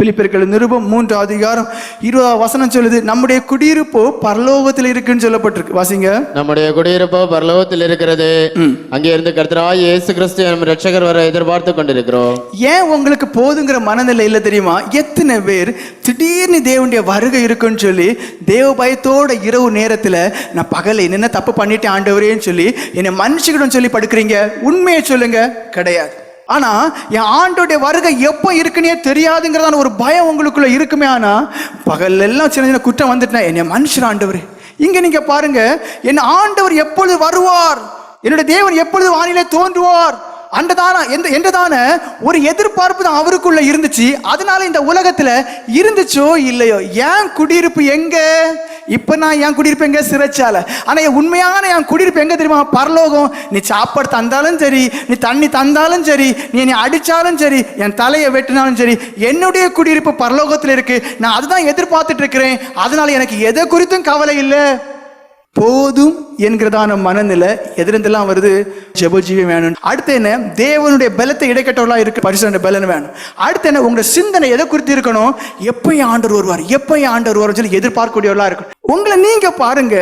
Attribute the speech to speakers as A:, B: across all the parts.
A: பிலிப்பியர்கள் நிருபம் மூன்று அதிகாரம் இருபதாம் வசனம் சொல்லுது நம்முடைய குடியிருப்பு பரலோகத்தில் இருக்குன்னு சொல்லப்பட்டிருக்கு. வாசிங்க.
B: நம்முடைய குடியிருப்போ பரலோகத்தில் இருக்கிறது. அங்கே இருந்து கர்த்தராய் இயேசு கிறிஸ்து எனும் ரட்சகர் வர எதிர்பார்த்து கொண்டிருக்கிறோம்.
A: ஏன் உங்களுக்கு போதுங்கிற மனநிலை இல்லை தெரியுமா? எத்தனை பேர் திடீர்னு தேவனுடைய வருகை இருக்குன்னு சொல்லி தேவ பயத்தோட இரவு நேரத்தில் நான் பகலை என்ன தப்பு பண்ணிட்டேன் ஆண்டவரேன்னு சொல்லி என்னை மன்னிச்சுக்கிடும் சொல்லி படுக்கிறீங்க? உண்மையை சொல்லுங்க. கிடையாது. ஆனா என் ஆண்டோடைய வருகை எப்போ இருக்குன்னே தெரியாதுங்கிறதான ஒரு பயம் உங்களுக்குள்ள இருக்குமே ஆனா பகல் எல்லாம் சின்ன சின்ன குற்றம் வந்துட்டேன் என்னை மனுஷர் ஆண்டவர். இங்க நீங்க பாருங்க என் ஆண்டவர் எப்பொழுது வருவார்? என்னுடைய தேவன் எப்பொழுது வானிலை தோன்றுவார்? அண்டதான எந்த என்றதான ஒரு எதிர்பார்ப்பு தான் அவருக்குள்ள இருந்துச்சு. அதனால இந்த உலகத்துல இருந்துச்சோ இல்லையோ? ஏன் குடியிருப்பு எங்க? இப்போ நான் என் குடியிருப்பு எங்கே? சிறைச்சால. ஆனால் என் உண்மையான என் குடியிருப்பு எங்கே தெரியுமா? பரலோகம். நீ சாப்பாடு தந்தாலும் சரி நீ தண்ணி தந்தாலும் சரி நீ என்னை அடித்தாலும் சரி என் தலையை வெட்டினாலும் சரி என்னுடைய குடியிருப்பு பரலோகத்தில் இருக்குது நான் அதுதான் எதிர்பார்த்துட்டு இருக்கிறேன். எனக்கு எதை குறித்தும் கவலை இல்லை. போதும் என்கிறதான மனநிலை எதிர்ந்தெல்லாம் வருது? ஜெபஜீவி வேணும் அடுத்து என்ன? தேவனுடைய பலத்தை இடைக்கட்டவர்களாக இருக்கு பரிசுடைய பலன் வேணும். அடுத்து என்ன? உங்களோட சிந்தனை எதை குறித்து இருக்கணும்? எப்போ ஆண்டர் வருவார்? எப்போ ஆண்டர் வருவார் சொல்லி எதிர்பார்க்கக்கூடியவர்களா இருக்கும் உங்களை நீங்க பாருங்க.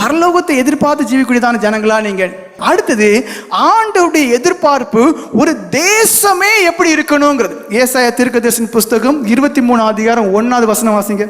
A: பரலோகத்தை எதிர்பார்த்து ஜீவிக்கூடியதான ஜனங்களா நீங்கள் அடுத்தது ஆண்டவருடைய எதிர்பார்ப்பு ஒரு தேசமே எப்படி இருக்கணுங்கிறது. ஏசாய திருக்கதர்சன் புஸ்தகம் இருபத்தி மூணு அதிகாரம் ஒன்னாவது வசனம் வாசிங்க.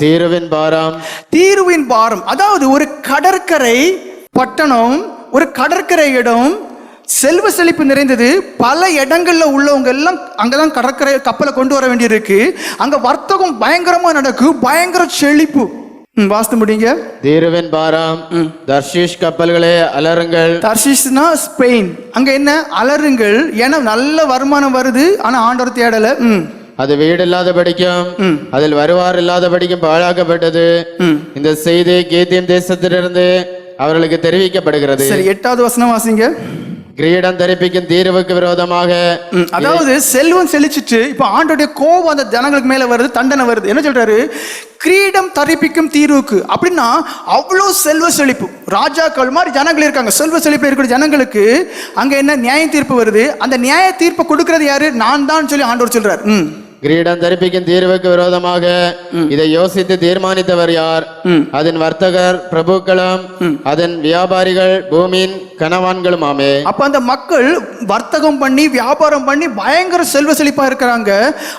B: தீருவின் பாரம்.
A: தீர்வின் பாரம். அதாவது ஒரு கடற்கரை பட்டணம் ஒரு கடற்கரை இடம் செல்வ செழிப்பு நிறைந்தது. பல இடங்கள்ல உள்ளவங்க எல்லாம் அங்கதான் கடற்கரை கப்பலை கொண்டு வர வேண்டியிருக்கு. அங்க வர்த்தகம் பயங்கரமா நடக்கும் பயங்கர செழிப்பு. ம், வாசித்து முடியுங்க
B: தீருவின் பாரம். தர்ஷீஷ் கப்பல்களே அலருங்கள்
A: தர்ஷிஸ்னா ஸ்பெயின். அங்க என்ன? அலறுங்கள். ஏன்னா நல்ல வருமானம் வருது. ஆனா ஆண்டவர் தேடல. ம்.
B: அது வீடு இல்லாதபடிக்கும் அதில் வருவார் இல்லாதபடிக்கும் பாழாக்கப்பட்டது இந்த செய்தி கீத்தின் தேசத்திலிருந்து அவர்களுக்கு தெரிவிக்கப்படுகிறது.
A: சரி எட்டாவது வசனம் வாசிங்க.
B: கிரீடம் தரிப்பிக்கும் தீர்வுக்கு விரோதமாக
A: அதாவது செல்வம் செழிச்சிட்டு இப்போ ஆண்டோடைய கோபம் அந்த ஜனங்களுக்கு மேல வருது தண்டனை வருது. என்ன சொல்றாரு? கிரீடம் தரிப்பிக்கும் தீர்வுக்கு. அப்படின்னா அவ்வளோ செல்வ செழிப்பு. ராஜாக்கள் மாதிரி ஜனங்கள் இருக்காங்க. செல்வ செழிப்பு இருக்கிற ஜனங்களுக்கு அங்க என்ன நியாய தீர்ப்பு வருது? அந்த நியாய தீர்ப்பை கொடுக்கறது யாரு? நான் தான் சொல்லி ஆண்டவர் சொல்றாரு. ம்.
B: கிரீடம் தரிப்பிக்கும் தீர்வுக்கு விரோதமாக இதை யோசித்து தீர்மானித்தவர் யார்? அதன் வர்த்தகர் பிரபுக்களும் அதன் வியாபாரிகள் பூமியின் கனவான்களுமாமே
A: அப்ப அந்த மக்கள் வர்த்தகம் பண்ணி வியாபாரம் பண்ணி பயங்கர செல்வ செழிப்பா இருக்கிறாங்க.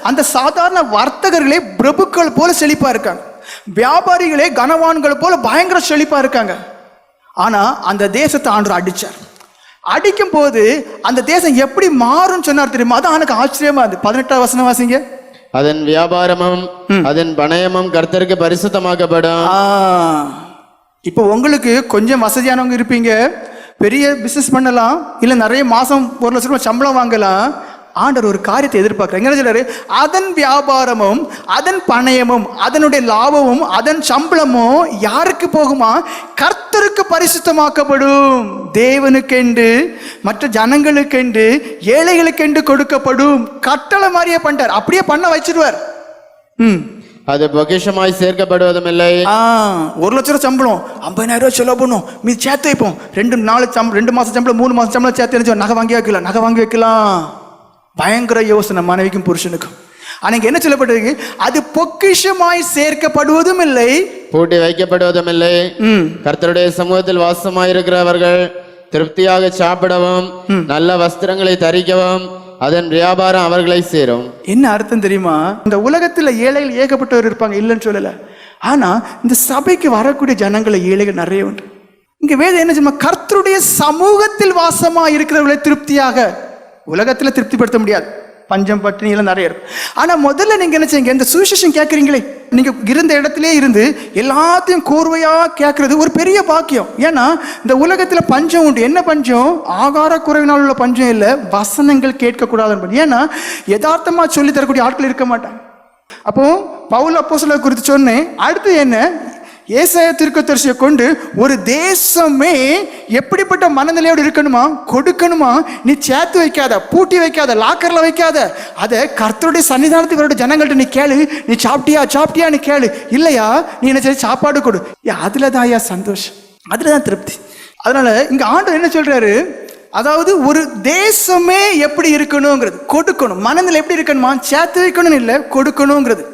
A: அந்த சாதாரண வர்த்தகர்களே பிரபுக்கள் போல செழிப்பா இருக்காங்க. வியாபாரிகளே கனவான்கள் போல பயங்கர செழிப்பா இருக்காங்க. ஆனா அந்த தேசத்தை ஆண்டு அடிச்சார். அடிக்கும் போது அந்த தேசம் எப்படி மாறும் சொன்னார் தெரியுமா? அது எனக்கு ஆச்சரியமா இருந்து பதினெட்டாம் வசனம் வாசிங்க.
B: அதன் வியாபாரமும் அதன் பணயமும் கர்த்தருக்கு பரிசுத்தமாக்கப்படும்.
A: இப்போ உங்களுக்கு கொஞ்சம் வசதியானவங்க இருப்பீங்க. பெரிய பிஸ்னஸ் பண்ணலாம் இல்லை நிறைய மாதம் ஒரு லட்ச ரூபாய் சம்பளம் வாங்கலாம். ஆண்டவர் ஒரு காரியத்தை எதிர்பார்க்குறாங்க என்ன சொல்றாரு? அதன் வியாபாரமும் அதன் பணயமும் அதனுடைய லாபமும் அதன் சம்பளமும் யாருக்கு போகுமா? கர்த்தருக்கு பரிசுத்தமாக்கப்படும். தேவனுக்கென்று மற்ற ஜனங்களுக்கென்று ஏழைகளுக்கென்று கொடுக்கப்படும். கட்டளை மாதிரியே பண்ணிட்டார். அப்படியே பண்ண வச்சிருவார். ம்.
B: அது பொக்கிஷமாய் சேர்க்கப்படுவதும் இல்லை
A: ஒரு லட்ச ரூபா சம்பளம். ஐம்பதாயிரம் ரூபாய் செலவு பண்ணும். மீ சேர்த்து வைப்போம். ரெண்டு நாலு சம்பளம் ரெண்டு மாசம் சம்பளம் மூணு மாசம் சம்பளம் சேர்த்து நகை வாங்கி வைக்கலாம். நகை வாங்கி வைக்கலாம். பயங்கர யோசனை மனைவிக்கும் புருஷனுக்கும். இங்க என்ன சொல்லப்பட்டிருக்கு? அது பொக்கிஷமாய் சேர்க்கப்படுவதும் இல்லை
B: பூட்டி வைக்கப்படுவதும் இல்லை
A: ம்.
B: கர்த்தருடைய சமூகத்தில் வாசமாயிருக்கிறவர்கள் திருப்தியாக சாப்பிடவும் நல்ல வஸ்திரங்களை தரிக்கவும் அதன் வியாபாரம் அவர்களை சேரும்.
A: என்ன அர்த்தம் தெரியுமா? இந்த உலகத்துல ஏழைகள் ஏகப்பட்டவர் இருப்பாங்க இல்லைன்னு சொல்லல. ஆனா இந்த சபைக்கு வரக்கூடிய ஜனங்களை ஏழைகள் நிறைய உண்டு. இங்க வேதம் என்ன தெரியுமா கர்த்தருடைய சமூகத்தில் வாசமா இருக்கிறவர்களை திருப்தியாக உலகத்துல திருப்திப்படுத்த முடியாது. பஞ்சம் பட்டினி எல்லாம் நிறைய இருக்கும். ஆனா முதல்ல நீங்க என்ன செய்யுங்க? இந்த சுவிசேஷம் கேட்குறீங்களே நீங்கள் இருந்த இடத்துலே இருந்து எல்லாத்தையும் கோர்வையாக கேட்குறது ஒரு பெரிய பாக்கியம். ஏன்னா இந்த உலகத்தில் பஞ்சம் உண்டு. என்ன பஞ்சம்? ஆகார குறைவினால் உள்ள பஞ்சம் இல்லை. வசனங்கள் கேட்கக்கூடாது ஏன்னா யதார்த்தமாக சொல்லி தரக்கூடிய ஆட்கள் இருக்க மாட்டாங்க. அப்போ பவுல் அப்போஸ்தலர் குறித்து சொன்னேன். அடுத்து என்ன? ஏசாய தீர்க்கதரிசியை கொண்டு ஒரு தேசமே எப்படிப்பட்ட மனநிலையோடு இருக்கணுமா? கொடுக்கணுமா? நீ சேர்த்து வைக்காத பூட்டி வைக்காத லாக்கரில் வைக்காத. அதை கர்த்தருடைய சன்னிதானத்துக்கு வரோட ஜனங்கள்ட்ட நீ கேளு. நீ சாப்பிட்டியா சாப்பிட்டியா நீ கேளு. இல்லையா? நீ என்ன சரி சாப்பாடு கொடு. ஏ, தான் ஐயா சந்தோஷம். அதில் தான் திருப்தி. அதனால் இங்கே ஆண்டு என்ன சொல்கிறாரு அதாவது ஒரு தேசமே எப்படி இருக்கணுங்கிறது. கொடுக்கணும். மனநிலை எப்படி இருக்கணுமா? சேர்த்து வைக்கணும்னு இல்லை கொடுக்கணுங்கிறது.